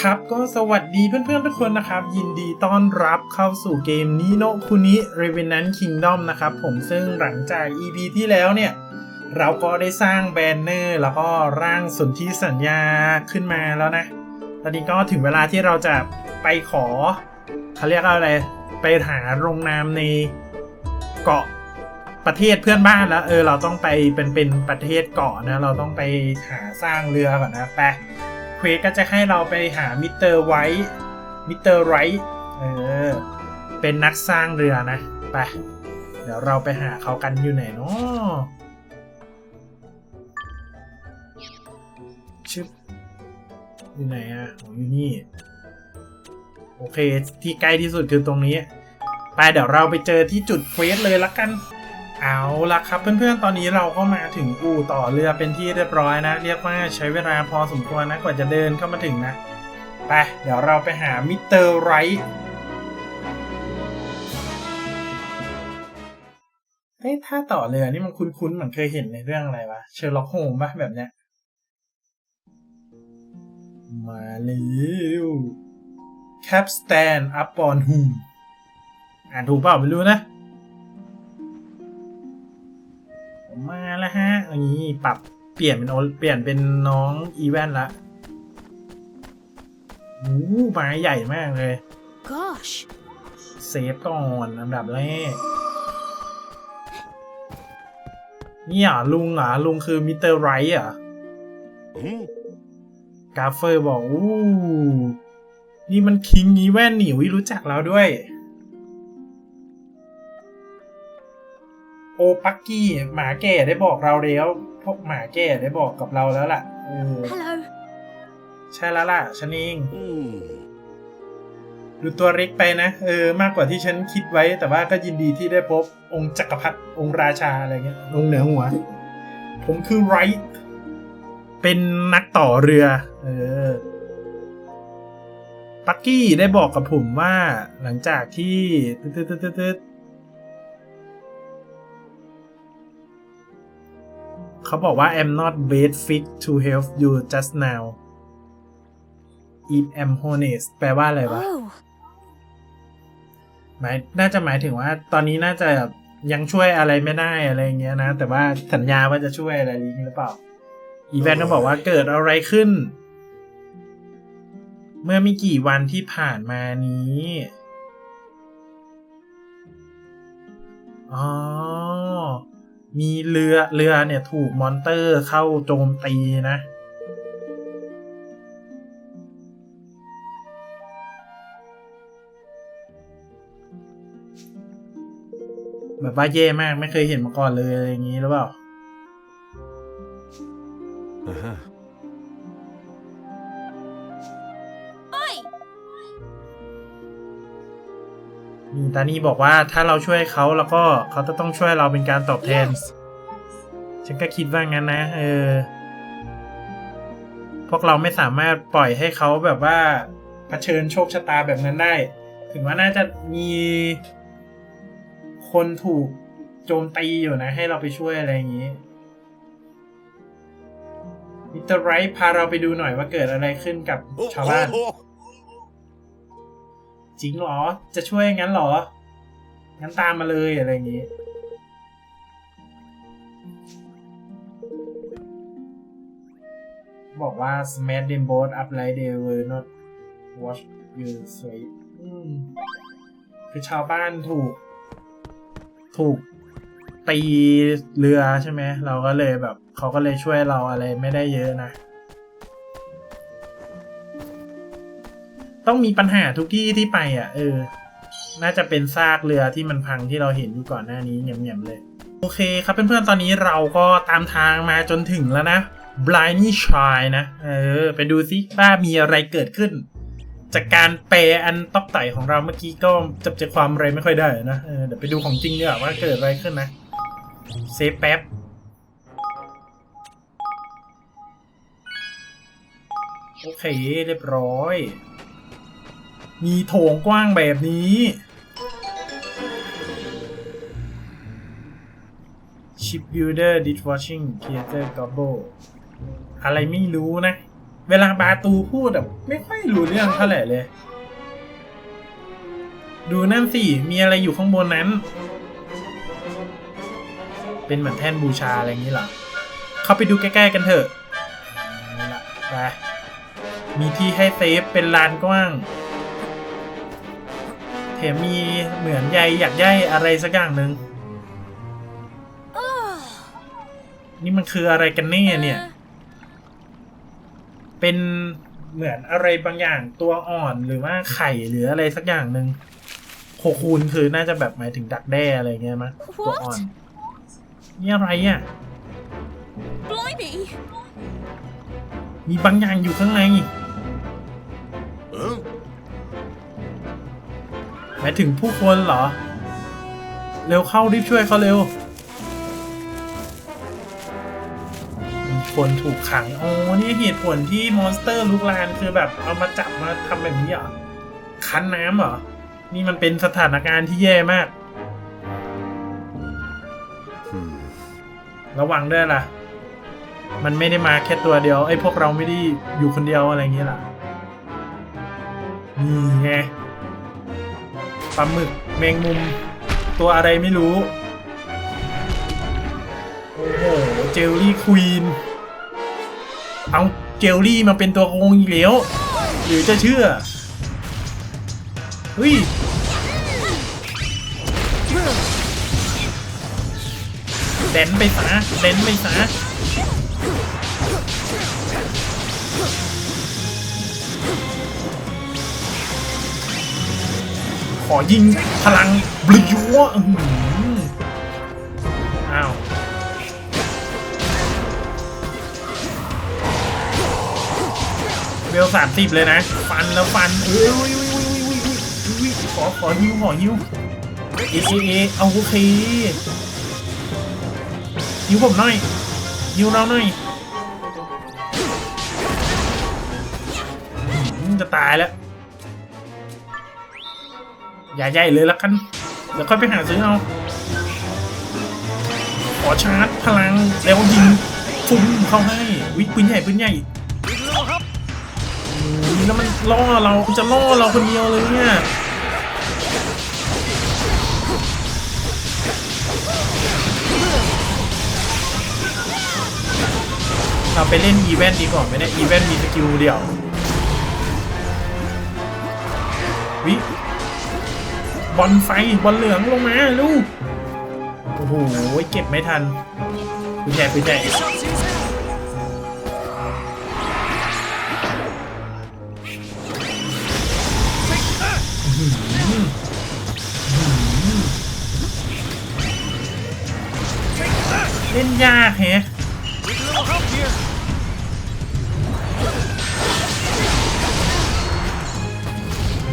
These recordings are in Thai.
ครับก็สวัสดีเพื่อนๆทุกคนนะครับ ยินดีต้อนรับเข้าสู่เกมนิโนคุนิ Revenant Kingdom นะครับผมซึ่งหลังจาก EP ที่แล้วเนี่ย เราก็ได้สร้างแบนเนอร์ แล้วก็ร่างสนธิสัญญาขึ้นมาแล้วนะ ตอนนี้ก็ถึงเวลาที่เราจะไปขอเขาเรียกว่าอะไร ไปหาโรงนามในเกาะประเทศเพื่อนบ้านแล้ว เออเราต้องไปเป็นเป็นประเทศเกาะนะ เราต้องไปหาสร้างเรือก่อนนะไป เควสก็จะให้เราไปหามิสเตอร์ไวท์มิสเตอร์ไรท์เออ เป็นนักสร้างเรือนะ ไป เดี๋ยวเราไปหาเขากันอยู่ไหนเนาะชึบอยู่ไหนอะอ๋ออยู่นี่ โอเค ที่ใกล้ที่สุดคือตรงนี้ ไปเดี๋ยวเราไปเจอที่จุดเควสเลยละกัน เอาละครับเพื่อนๆ ตอนนี้เราก็มาถึงอู่ต่อเรือเป็นที่เรียบร้อยนะ เรียกว่าใช้เวลาพอสมควรนะกว่าจะเดินเข้ามาถึงนะ ไป เดี๋ยวเราไปหามิสเตอร์ไรท์เฮ้ยถ้าต่อเรือนี่มันคุ้นๆ เหมือนเคยเห็นในเรื่องอะไรวะ เชอร์ล็อกโฮมปะแบบเนี้ย มาเร็ว Capstan up on whom อ่านถูกเปล่าไม่รู้นะ มาแล้วฮะอันนี้ปรับเปลี่ยนเป็นโอเปลี่ยนเป็นน้องอีแวนละโอ้โหไม้ใหญ่มากเลย Gosh. เซฟก่อนอันดับแรกนี่เหรอลุงเหรอลุงคือมิสเตอร์ไรท์เหรอ Hmm? กราฟเฟอร์บอกอู้นี่มันคิงอีแวนหนิวรู้จักเราด้วย โอปักกี้หมาแก่ได้บอกเราแล้วพวกหมาแก่ได้บอกกับเราแล้วล่ะเออ Hello. ใช่แล้วล่ะฉันเอง Hmm. ดูตัวเล็กไปนะ เออ มากกว่าที่ฉันคิดไว้ แต่ว่าก็ยินดีที่ได้พบองค์จักรพรรดิองค์ราชาอะไรเงี้ยองค์เหนือหัว ผมคือไรท์เป็นนักต่อเรือ เออปักกี้ได้บอกกับผมว่าหลังจากที่ตึ๊ด เขาบอกว่า I'm not best fit to help you just now if I'm honest แปลว่าอะไรวะ Oh. หมายน่าจะหมายถึงว่า ตอนนี้น่าจะแบบยังช่วยอะไรไม่ได้อะไรอย่างเงี้ยนะ แต่ว่าสัญญาว่าจะช่วยอะไรนี้หรือเปล่า อีแวนก็บอกว่าเกิดอะไรขึ้น เมื่อไม่กี่วันที่ผ่านมานี้อ๋อ มีเรือเรือเนี่ยถูกมอนเตอร์เข้าโจมตีนะ แบบว่าแย่มากไม่เคยเห็นมาก่อนเลยอะไรอย่างนี้หรือเปล่า ตานี่บอกว่าถ้าเราช่วยเขาแล้วก็เขาจะต้องช่วยเราเป็นการตอบแทน Yes. ฉันก็คิดว่างั้นนะ เออ พวกเราไม่สามารถปล่อยให้เขาแบบว่าเผชิญโชคชะตาแบบนั้นได้ ถึงว่าน่าจะมีคนถูกโจมตีอยู่นะ ให้เราไปช่วยอะไรอย่างนี้มิสเตอร์ไรท์พาเราไปดูหน่อยว่าเกิดอะไรขึ้นกับ Oh, ชาวบ้าน oh, oh. จริงหรอ จะช่วยงั้นหรอ งั้นตามมาเลยอะไรอย่างนี้ บอกว่า smash them both up like they were not watch you sleep อืมคือชาวบ้านถูก ถูกตีเรือใช่ไหม เราก็เลยแบบ เขาก็เลยช่วยเราอะไรไม่ได้เยอะนะ ต้องมีปัญหาทุกที่ที่ไปอะ เออ น่าจะเป็นซากเรือที่มันพังที่เราเห็นอยู่ก่อนหน้านี้เงียบๆเลย โอเคครับเพื่อนๆตอนนี้เราก็ตามทางมาจนถึงแล้วนะ Blindy Shy นะ เออ ไปดูซิว่ามีอะไรเกิดขึ้น จากการแปลอันต๊อกไต่ของเราเมื่อกี้ก็จับใจความอะไรไม่ค่อยได้นะเออเดี๋ยวไปดูของจริงดีกว่าว่าเกิดอะไรขึ้นนะ เซฟแป๊บโอเคเรียบร้อย มีโถงกว้างแบบนี้ Shipbuilder Dishwashing Theater Gobble อะไรไม่รู้นะ เวลาบาตูพูดแบบไม่ค่อยรู้เรื่องเท่าไหร่เลย ดูนั่นสิ มีอะไรอยู่ข้างบนนั้น เป็นเหมือนแท่นบูชาอะไรอย่างนี้หรอ เข้าไปดูใกล้ๆกันเถอะเอาล่ะไปมีที่ให้เซฟเป็นลานกว้าง แถมมีเหมือนใยอยากใยอะไรสักอย่างหนึ่งนี่มันคืออะไรกันแน่เนี่ย เป็นเหมือนอะไรบางอย่างตัวอ่อนหรือว่าไข่หรืออะไรสักอย่างหนึ่งโคคูนคือน่าจะแบบหมายถึงดักแด้อะไรเงี้ยมั้ยตัวอ่อนนี่อะไรอะ Blimey! มีบางอย่างอยู่ข้างในเออ หมายถึงผู้คนเหรอ เร็วเข้ารีบช่วยเขาเร็วมีคนถูกขัง โอ้นี่เหตุผลที่มอนสเตอร์ลุกลานคือแบบเอามาจับมาทำแบบนี้เหรอ คั้นน้ำเหรอ นี่มันเป็นสถานการณ์ที่แย่มากอืมระวังด้วยล่ะ มันไม่ได้มาแค่ตัวเดียว ไอ้พวกเราไม่ได้อยู่คนเดียวอะไรอย่างเงี้ยล่ะนี่ไง ปลาหมึกแมงมุม ตัวอะไรไม่รู้ โอ้โห เจลลี่ควีน เอาเจลลี่มาเป็นตัวโกงอีกแล้วหรือจะเชื่อเฮ้ยเดนไปซะเดนไปซะ อยิงพลังบลิยัวอื้อหืออ้าวเวลสามสิบเลยนะ ฟันแล้วฟันเอ้ยอุ้ยอุ้ยอุ้ยอุ้ยอุ้ยอุ้ยขอขอฮิวขอฮิวเอเอเอเอาโอเคยิวผมหน่อยยิวเราหน่อย อย่าใหญ่เลยละกัน เดี๋ยวค่อยไปหาซื้อเอา ขอชาร์จพลังแล้วยิงฟุ้มเข้าให้ วิปืนใหญ่ปืนใหญ่อุ๊ยแล้วมันล่อเราจะล่อเราคนเดียวเลยเนี่ยเราไปเล่นอีเวนต์ดีกว่าไหมเนี่ยอีเวนต์มีสกิลเดียววิ บอลไฟบอลเหลืองลงมาลูกโอ้โหเก็บไม่ทันปืนใหญ่ปืนใหญ่อื้อหืออื้อหือเล่นยากแฮะ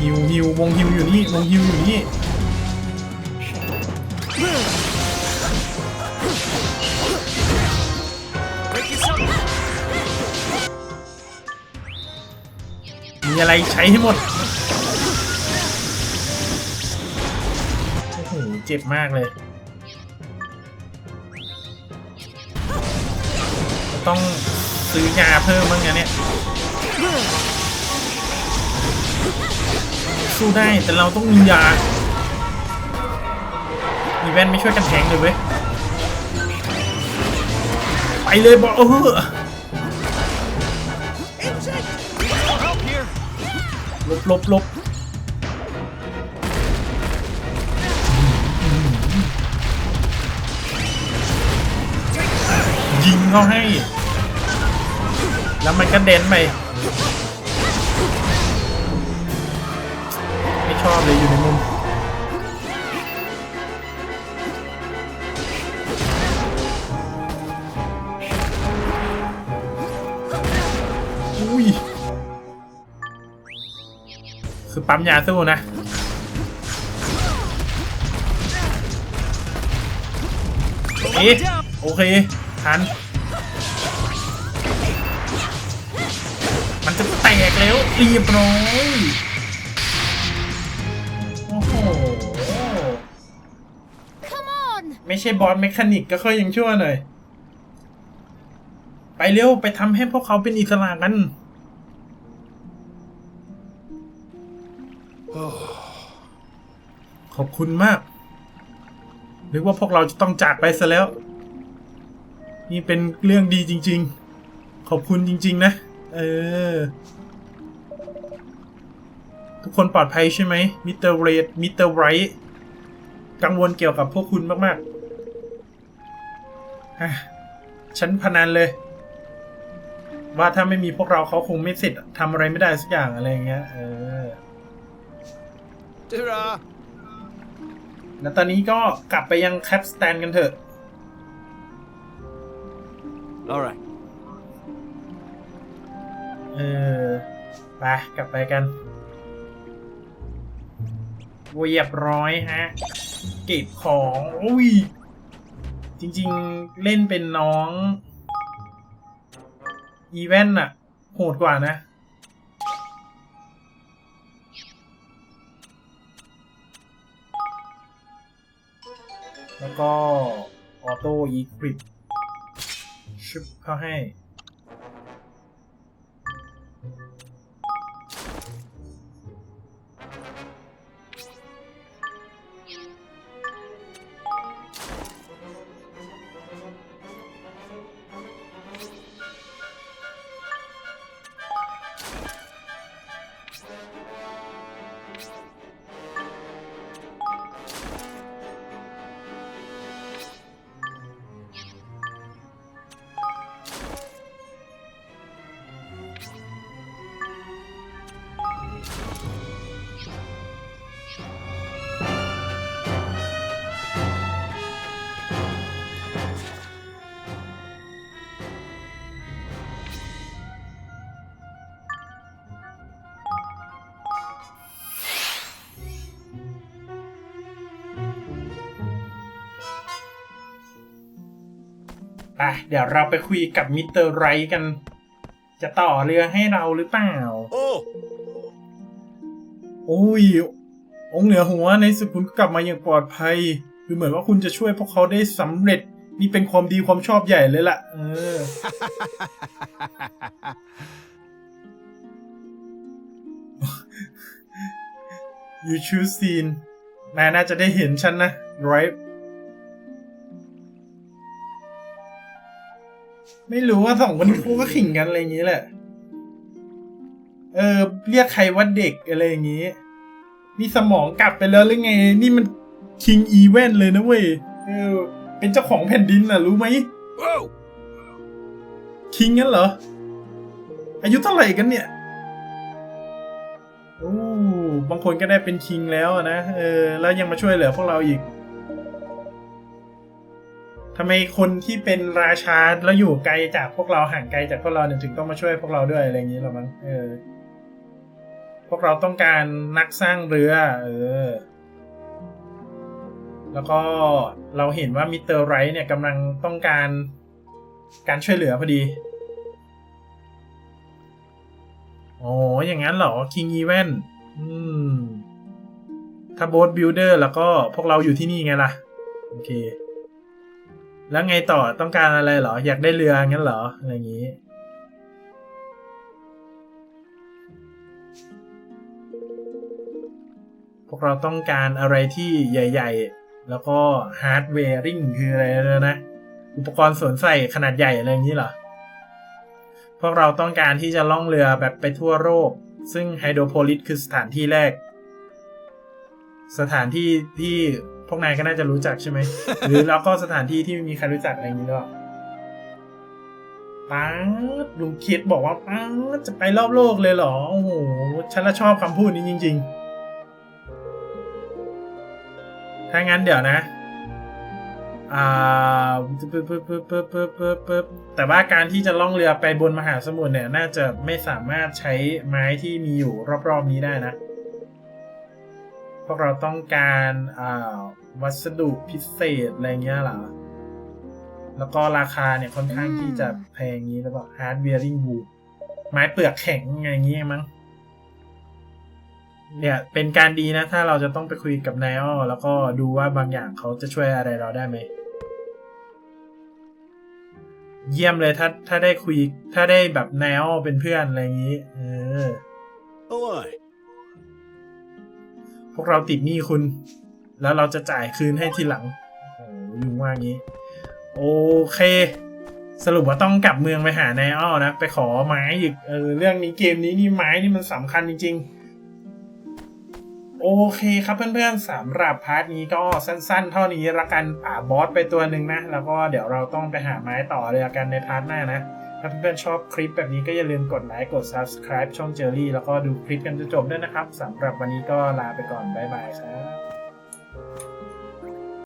ฮิวฮิววงฮิวอยู่นี่วงฮิวอยู่นี่มีอะไรใช้ให้หมด โอ้โห เจ็บมากเลย ต้องซื้อยาเพิ่มบ้างนะเนี่ย สู้ได้แต่เราต้องมียาอีแวนไม่ช่วยกันแทงเลยเว้ย ไปเลยบอลเออลบลบลบยิงเขาให้ แล้วมันก็เด่นไป ปั๊มยาสู้นะเอ๊ะโอเค ทัน มันจะแตกแล้วเรียบร้อยโอ้โห Come on! ไม่ใช่บอสเมคานิกก็ค่อยยังชั่วหน่อย ไปเร็ว ไปทำให้พวกเขาเป็นอิสระกัน ขอบคุณมาก นึกว่าพวกเราจะต้องจากไปซะแล้ว นี่เป็นเรื่องดีจริง ๆ ขอบคุณจริง ๆ นะ เออ ทุกคนปลอดภัยใช่ไหมมิสเตอร์เรดมิสเตอร์ไรท์กังวลเกี่ยวกับพวกคุณมากๆฮะฉันพนันเลย ว่าถ้าไม่มีพวกเราเขาคงไม่เสร็จทำอะไรไม่ได้สักอย่างอะไรอย่างเงี้ย เออ Ta-ra! แล้วตอนนี้ก็กลับไปยังแคปสแตนกันเถอะ All right. เออ ไป กลับไปกันเรียบร้อยฮะ เก็บของอุ้ย จริงๆเล่นเป็นน้อง อีเวนต์อะโหดกว่านะ แล้วก็ออโต้อีคริปชุบเข้าให้ ไปเดี๋ยวเราไปคุยกับมิสเตอร์ไรท์กัน จะต่อเรือให้เราหรือเปล่า Oh! โอ้ย องค์เหนือหัวในสุดคุณก็กลับมาอย่างปลอดภัย คือเหมือนว่าคุณจะช่วยพวกเขาได้สำเร็จ นี่เป็นความดีความชอบใหญ่เลยล่ะ เออ you choose scene นายน่าจะได้เห็นฉันนะ right ไม่รู้ว่าสองคนนี้คู่ก็ขิงกันอะไรอย่างนี้แหละ เออ เรียกใครว่าเด็กอะไรอย่างนี้ นี่สมองกลับไปแล้วหรือไง นี่มันคิงอีเวนเลยนะเว้ย เออ เป็นเจ้าของแผ่นดินน่ะ รู้ไหม Whoa! คิงงั้นเหรอ อายุเท่าไหร่กันเนี่ย โอ้ บางคนก็ได้เป็นคิงแล้วอะนะ เออ แล้วยังมาช่วยเหลือพวกเราอีก ทำไมคนที่เป็นราชาแล้วอยู่ไกลจากพวกเราห่างไกลจากพวกเราเนี่ยถึงต้องมาช่วยพวกเราด้วยอะไรอย่างนี้หรอมั้งเออ พวกเราต้องการนักสร้างเรือ เออ แล้วก็เราเห็นว่ามิสเตอร์ไรท์เนี่ยกำลังต้องการการช่วยเหลือพอดีอ๋อย่างนั้นเหรอ King Event อืมถ้าโบ t บิ u เดอร์แล้วก็พวกเราอยู่ที่นี่ไงล่ะ โอเค แล้วไงต่อต้องการอะไรเหรอ อยากได้เรืองั้นเหรออะไรอย่างนี้ พวกเราต้องการอะไรที่ใหญ่ ๆ แล้วก็ฮาร์ดแวริงคืออะไรนะนะอุปกรณ์สวมใส่ขนาดใหญ่อะไรอย่างนี้เหรอ พวกเราต้องการที่จะล่องเรือแบบไปทั่วโลกซึ่งไฮโดรโพลิสคือสถานที่แรก สถานที่ที่ พวกนายก็น่าจะรู้จักใช่ไหม หรือแล้วก็สถานที่ที่ไม่มีใครรู้จักอะไรอย่างนี้หรอป๊าดลุงคิดบอกว่าป๊าดจะไปรอบโลกเลยเหรอ โอ้โห ฉันละชอบคำพูดนี้จริง ๆ ถ้างั้นเดี๋ยวนะ อ่าปึ๊บปึ๊บปึ๊บปึ๊บปึ๊บปึ๊บปึ๊บแต่ว่าการที่จะล่องเรือไปบนมหาสมุทรเนี่ย น่าจะไม่สามารถใช้ไม้ที่มีอยู่รอบๆนี้ได้นะ พวกเราต้องการอ่าวัสดุพิเศษอะไรเงี้ยหรอ แล้วก็ราคาเนี่ยค่อนข้างที่จะแพงงี้แล้วก็ hard wearing wood ไม้เปลือกแข็งไงอย่างงี้ยมั้งเนี่ยเป็นการดีนะ ถ้าเราจะต้องไปคุยกับนายอ้อแล้วก็ดูว่าบางอย่างเขาจะช่วยอะไรเราได้ไหม เยี่ยมเลยถ้าถ้าได้คุย ถ้าได้แบบนายอ้อเป็นเพื่อนอะไรอย่างนี้ เออ พวกเราติดหนี้คุณ แล้วเราจะจ่ายคืนให้ทีหลังโอ้โหลุงว่างี้ โอเค สรุปว่าต้องกลับเมืองไปหานายอ้อนะ ไปขอไม้อีกเออเรื่องนี้เกมนี้นี่ไม้นี่มันสำคัญจริง ๆโอเคครับเพื่อนๆสำหรับพาร์ทนี้ก็สั้นๆ เท่านี้ละกันป่าบอสไปตัวหนึ่งนะ แล้วก็เดี๋ยวเราต้องไปหาไม้ต่อเลยละกันในพาร์ทหน้านะ ถ้าเพื่อนชอบคลิปแบบนี้ก็อย่าลืมกดไลค์กด subscribe ช่องเจอรี่แล้วก็ดูคลิปกันจนจบด้วยนะครับสำหรับวันนี้ก็ลาไปก่อนบ๊ายบายครับ